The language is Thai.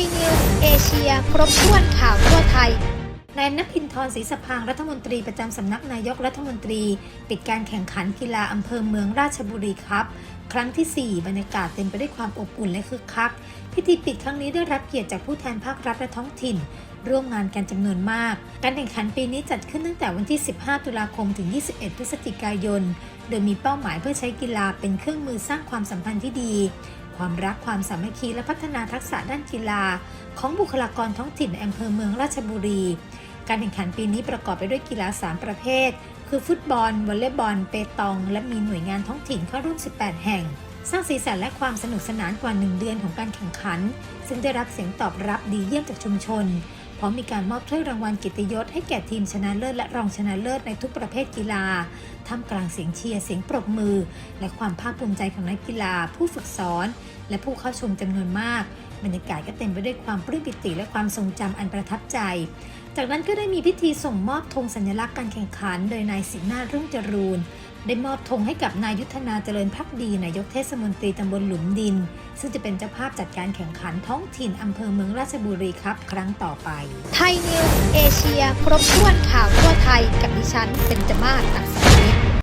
ยนิวส์เอเชีย ครบถ้วนข่าวทั่วไทย นายนภินทรศรีสพางรัฐมนตรีประจำสำนักนายกรัฐมนตรี ปิดการแข่งขันกีฬาอำเภอเมืองราชบุรีครับครั้งที่ 4 บรรยากาศเต็มไปด้วยความอบอุ่นและคึกคัก พิธีปิดครั้งนี้ได้รับเกียรติจากผู้แทนภาครัฐและท้องถิ่น ร่วมงานกันจำนวนมาก การแข่งขันปีนี้จัดขึ้นตั้งแต่วันที่ 15 ตุลาคมถึง 21 พฤศจิกายน โดยมีเป้าหมายเพื่อใช้กีฬาเป็นเครื่องมือสร้างความสัมพันธ์ที่ดี ความรักความสามัคคีและพัฒนาทักษะด้านกีฬา ของบุคลากรท้องถิ่นในอำเภอเมืองราชบุรี การแข่งขันปีนี้ประกอบไปด้วยกีฬา 3 ประเภท คือฟุตบอล วอลเลย์บอล เปตอง และมีหน่วยงานท้องถิ่นเข้าร่วม 18 แห่ง สร้างสีสันและความสนุกสนานกว่า 1 เดือนของการแข่งขัน ซึ่งได้รับเสียงตอบรับดีเยี่ยมจากชุมชน พร้อมมีการมอบถ้วยรางวัลกิตยศให้แก่ทีมชนะเลิศและรองชนะเลิศในทุกประเภทกีฬาท่ามกลางเสียงเชียร์ เสียงปรบมือ และความภาคภูมิใจของนักกีฬา ผู้ฝึกสอน และผู้เข้าชมจำนวนมาก บรรยากาศก็เต็มไปด้วยความปลื้มปิติและความทรงจำอันประทับใจ จากนั้นก็ได้มีพิธีส่งมอบธงสัญลักษณ์การแข่งขัน โดยนายสิงห์นาถรุ่งจรูนได้มอบธงให้กับนายยุทธนาเจริญพักดีนายกเทศมนตรีตำบลหลุมดิน ซึ่งจะเป็นเจ้าภาพจัดการแข่งขันท้องถิ่นอำเภอเมืองราชบุรีครับ ครั้งต่อไป ไทยนิวส์เอเชีย ครบถ้วนข่าวทั่วไทยกับดิฉันเป็นจมาศอักษ